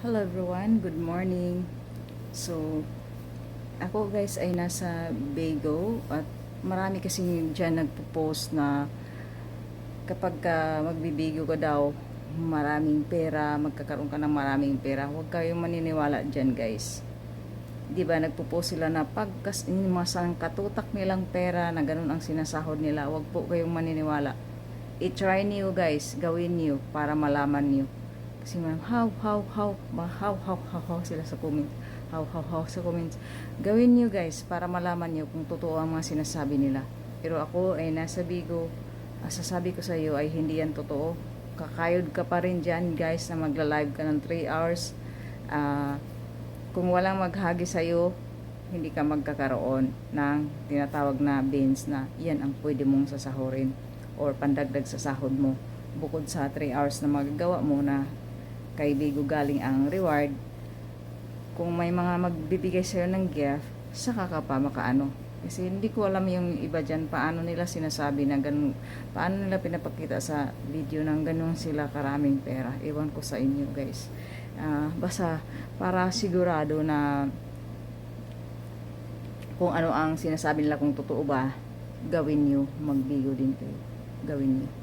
Hello everyone, good morning. So, ako guys ay nasa Bago at marami kasi dyan nagpo-post na kapag ka magbibigo ka daw, maraming pera, magkakaroon ka ng maraming pera. Huwag kayong maniniwala dyan guys. Di ba nagpo-post sila na pagkas masang katutak nilang pera na ganun ang sinasahod nila. Huwag po kayong maniniwala. I-try niyo guys, gawin niyo para malaman niyo. Kasi ma'am, how, how, how, how, how, how, how sila sa comments. How, how, how sa comments. Gawin niyo guys para malaman niyo kung totoo ang mga sinasabi nila. Pero ako ay nasa Bigo. Sasabi ko sa iyo ay hindi yan totoo. Kakayod ka pa rin dyan guys na magla-live ka ng 3 hours. Ah, kung walang maghagi sa iyo, hindi ka magkakaroon ng tinatawag na beans na yan ang pwede mong sasahurin or pandagdag sa sahod mo bukod sa 3 hours na magagawa mo na kay Bigo galing ang reward kung may mga magbibigay sa'yo ng gift saka ka pa makaano. Kasi hindi ko alam yung iba dyan paano nila sinasabi na ganun paano nila pinapakita sa video ng ganun sila karaming pera. Ewan ko sa inyo guys. Ah, basta para sigurado na kung ano ang sinasabi nila kung totoo ba gawin nyo magbigo din kayo. Gawin nyo